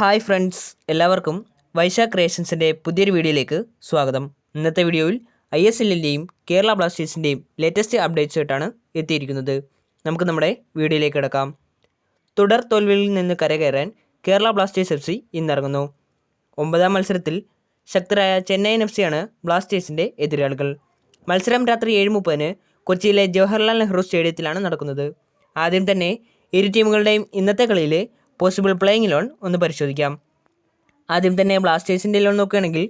Hi friends എല്ലാവർക്കും വൈശാഖ് ക്രിയേഷൻസിന്റെ പുതിയൊരു വീഡിയോയിലേക്ക് സ്വാഗതം. ഇന്നത്തെ വീഡിയോയിൽ ഐ എസ് എല്ലിന്റെയും കേരള ബ്ലാസ്റ്റേഴ്സിന്റെയും ലേറ്റസ്റ്റ് അപ്ഡേറ്റ്സ് ആയിട്ടാണ് എത്തിയിരിക്കുന്നത്. നമുക്ക് നമ്മുടെ വീഡിയോയിലേക്ക് കിടക്കാം. തുടർ തോൽവിയിൽ നിന്ന് കരകയറാൻ കേരള ബ്ലാസ്റ്റേഴ്സ് എഫ് സി ഇന്നിറങ്ങുന്നു. ഒമ്പതാം മത്സരത്തിൽ ശക്തരായ ചെന്നൈയിൻ എഫ് സിയാണ് ബ്ലാസ്റ്റേഴ്സിന്റെ എതിരാളികൾ. മത്സരം രാത്രി ഏഴ് മുപ്പതിന് കൊച്ചിയിലെ ജവഹർലാൽ നെഹ്റു സ്റ്റേഡിയത്തിലാണ് നടക്കുന്നത്. ആദ്യം തന്നെ ഇരു ടീമുകളുടെയും ഇന്നത്തെ കളിയിലെ പോസിബിൾ പ്ലേയിങ് ലോൺ ഒന്ന് പരിശോധിക്കാം. ആദ്യം തന്നെ ബ്ലാസ്റ്റേഴ്സിന്റെ ലോൺ നോക്കുകയാണെങ്കിൽ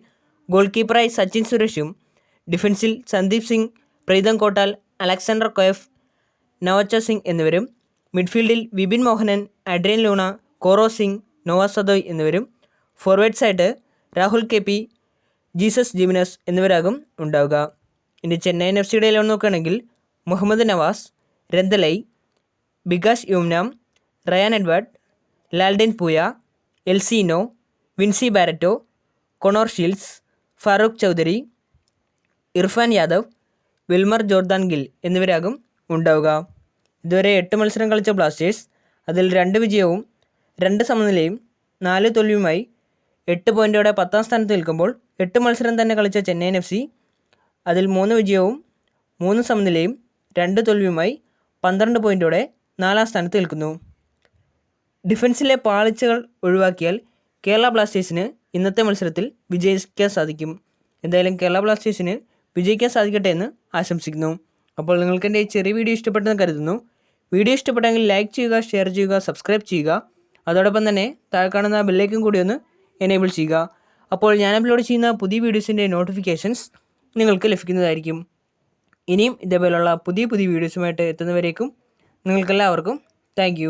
ഗോൾ കീപ്പറായി സച്ചിൻ സുരേഷും ഡിഫൻസിൽ സന്ദീപ് സിംഗ് പ്രീതം കോട്ടാൽ അലക്സാണ്ടർ കൊയഫ് നവച്ച സിംഗ് എന്നിവരും മിഡ്ഫീൽഡിൽ Vibin Mohanan Adrian Luna Koro Singh Noah Sadaoui എന്നിവരും ഫോർവേഡ്സായിട്ട് Rahul K P Jesus Jimenez എന്നിവരാകും ഉണ്ടാവുക. ഇനി ചെന്നൈയിൻ എഫ് സിയുടെ ലോൺ നോക്കുകയാണെങ്കിൽ Mohammad Nawaz രന്തലൈ Bikash Yumnam Ryan Edwards Lalden Puia Elsinho Vincy Barretto Connor Shields Farukh Choudhary Irfan Yadav Wilmar Jordan Gil എന്നിവരാകും ഉണ്ടാവുക. ഇതുവരെ എട്ട് മത്സരം കളിച്ച ബ്ലാസ്റ്റേഴ്സ് അതിൽ രണ്ട് വിജയവും രണ്ട് സമനിലയും നാല് തോൽവിയുമായി എട്ട് പോയിന്റോടെ പത്താം സ്ഥാനത്ത് നിൽക്കുമ്പോൾ എട്ട് മത്സരം തന്നെ കളിച്ച ചെന്നൈയിൻ എഫ് സി അതിൽ മൂന്ന് വിജയവും മൂന്ന് സമനിലയും രണ്ട് തോൽവിയുമായി പന്ത്രണ്ട് പോയിന്റോടെ നാലാം സ്ഥാനത്ത് നിൽക്കുന്നു. ഡിഫൻസിലെ പാളിച്ചകൾ ഒഴിവാക്കിയാൽ കേരള ബ്ലാസ്റ്റേഴ്സിന് ഇന്നത്തെ മത്സരത്തിൽ വിജയിക്കാൻ സാധിക്കും. എന്തായാലും കേരള ബ്ലാസ്റ്റേഴ്സിന് വിജയിക്കാൻ സാധിക്കട്ടെ എന്ന് ആശംസിക്കുന്നു. അപ്പോൾ നിങ്ങൾക്ക് എന്റെ ഈ ചെറിയ വീഡിയോ ഇഷ്ടപ്പെട്ടെന്ന് കരുതുന്നു. വീഡിയോ ഇഷ്ടപ്പെട്ടെങ്കിൽ ലൈക്ക് ചെയ്യുക ഷെയർ ചെയ്യുക സബ്സ്ക്രൈബ് ചെയ്യുക. അതോടൊപ്പം തന്നെ താഴെ കാണുന്ന ബെല്ലേക്കും കൂടി ഒന്ന് എനേബിൾ ചെയ്യുക. അപ്പോൾ ഞാൻ അപ്ലോഡ് ചെയ്യുന്ന പുതിയ വീഡിയോസിന്റെ നോട്ടിഫിക്കേഷൻസ് നിങ്ങൾക്ക് ലഭിക്കുന്നതായിരിക്കും. ഇനിയും ഇതേപോലുള്ള പുതിയ പുതിയ വീഡിയോസുമായിട്ട് എത്തുന്നവരേക്കും നിങ്ങൾക്കെല്ലാവർക്കും താങ്ക്